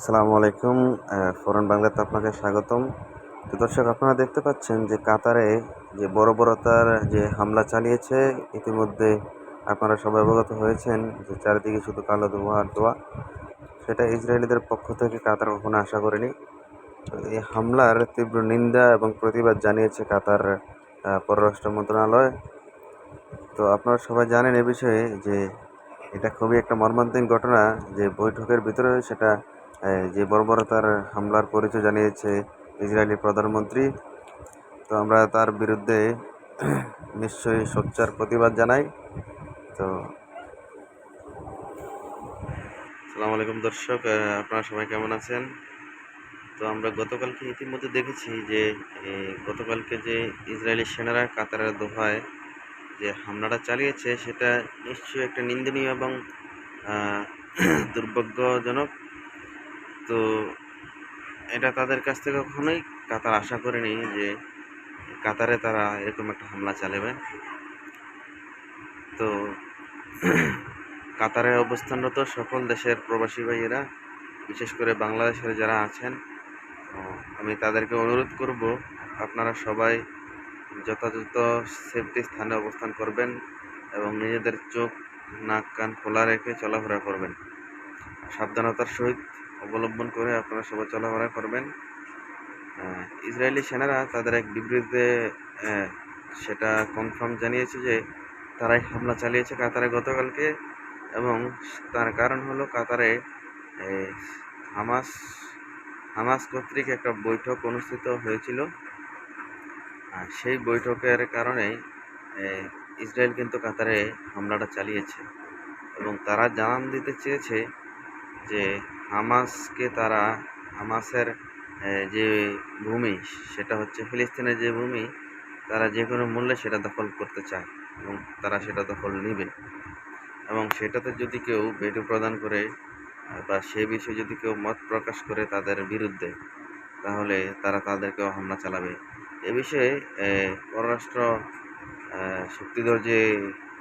আসসালামু আলাইকুম ফরেন বাংলাতে আপনাকে স্বাগতম। তো দর্শক, আপনারা দেখতে পাচ্ছেন যে কাতারে যে বড় বড়তার যে হামলা চালিয়েছে, ইতিমধ্যে আপনারা সবাই অবগত হয়েছেন যে চারিদিকে শুধু কালো ধোয়া আর সেটা ইসরায়েলিদের পক্ষ থেকে কাতার কখনো আশা করেনি। এই হামলার তীব্র নিন্দা এবং প্রতিবাদ জানিয়েছে কাতার পররাষ্ট্র মন্ত্রণালয়। তো আপনারা সবাই জানেন এ বিষয়ে যে এটা খুবই একটা মর্মান্তিক ঘটনা, যে বৈঠকের ভিতরে সেটা যে বর্বরতার হামলার পরিচয় জানিয়েছে ইসরায়েলি প্রধানমন্ত্রী, তো আমরা তার বিরুদ্ধে নিশ্চয়ই সোচ্চার প্রতিবাদ জানাই। তো আসসালামু আলাইকুম দর্শক আপনারা সবাই কেমন আছেন? তো আমরা গতকালকে ইতিমধ্যে দেখেছি যে গতকালকে যে ইসরায়েলি সেনারা কাতারের দোহায় যে হামলাটা চালিয়েছে, সেটা নিশ্চয়ই একটা নিন্দনীয় এবং দুর্ভাগ্যজনক তো এটা তাদের কাছ থেকে কখনোই কাতার আশা করেনি যে কাতারে তারা এরকম একটা হামলা চালাবে। তো কাতারে অবস্থানরত সকল দেশের প্রবাসী ভাইয়েরা, বিশেষ করে বাংলাদেশের যারা আছেন আমি তাদেরকে অনুরোধ করব, আপনারা সবাই যথাযথ সেফটি স্থানে অবস্থান করবেন এবং নিজেদের চোখ, নাক, কান খোলা রেখে চলাফেরা করবেন। সাবধানতার সহিত অবলম্বন করে আপনারা সবাই চলাফেরা করবেন ইসরায়েলি সেনারা তাদের এক বিবৃতিতে সেটা কনফার্ম জানিয়েছে যে তারাই হামলা চালিয়েছে কাতারে গতকালকে এবং তার কারণ হলো কাতারে হামাস হামাস কর্তৃক একটা বৈঠক অনুষ্ঠিত হয়েছিল। সেই বৈঠকের কারণে ইসরায়েল কিন্তু কাতারে হামলাটা চালিয়েছে এবং তারা জানান দিতে চেয়েছে যে হামাসকে তারা, হামাসের যে ভূমি, সেটা হচ্ছে ফিলিস্তিনের যে ভূমি, তারা যে কোনো মূল্যে সেটা দখল করতে চায় এবং তারা সেটা দখল নেবে। এবং সেটাতে যদি কেউ ভেটো প্রদান করে, বা সে বিষয়ে যদি কেউ মত প্রকাশ করে তাদের বিরুদ্ধে, তাহলে তারা তাদেরকেও হামলা চালাবে। এ বিষয়ে পররাষ্ট্র শক্তিধর যে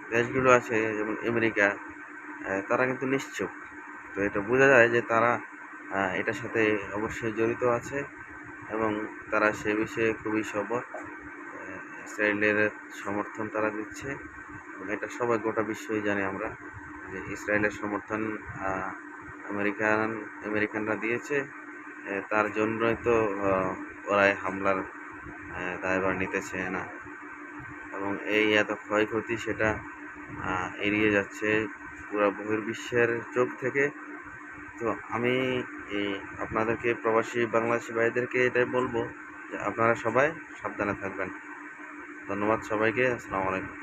দেশগুলো আছে, যেমন আমেরিকা তারা কিন্তু নিশ্চুপ। তো এটা বোঝা যায় যে তারা এটার সাথে অবশ্যই জড়িত আছে এবং তারা সে বিষয়ে খুবই সবল ইসরায়েলের সমর্থন তারা দিচ্ছে এবং এটা সবাই গোটা বিশ্বই জানি আমরা যে ইসরায়েলের সমর্থন আমেরিকান, আমেরিকানরা দিয়েছে তার জন্যই তো ওরাই হামলার দায়ভার নিতেছে না? এবং এই এত ক্ষয়ক্ষতি সেটা এড়িয়ে যাচ্ছে পুরো বহির্বিশ্বের চোখ থেকে। তো আমি এই আপনাদেরকে প্রবাসী বাংলাদেশি ভাইদেরকে এটাই বলব যে আপনারা সবাই সাবধানে থাকবেন। ধন্যবাদ সবাইকে, আসসালামু আলাইকুম।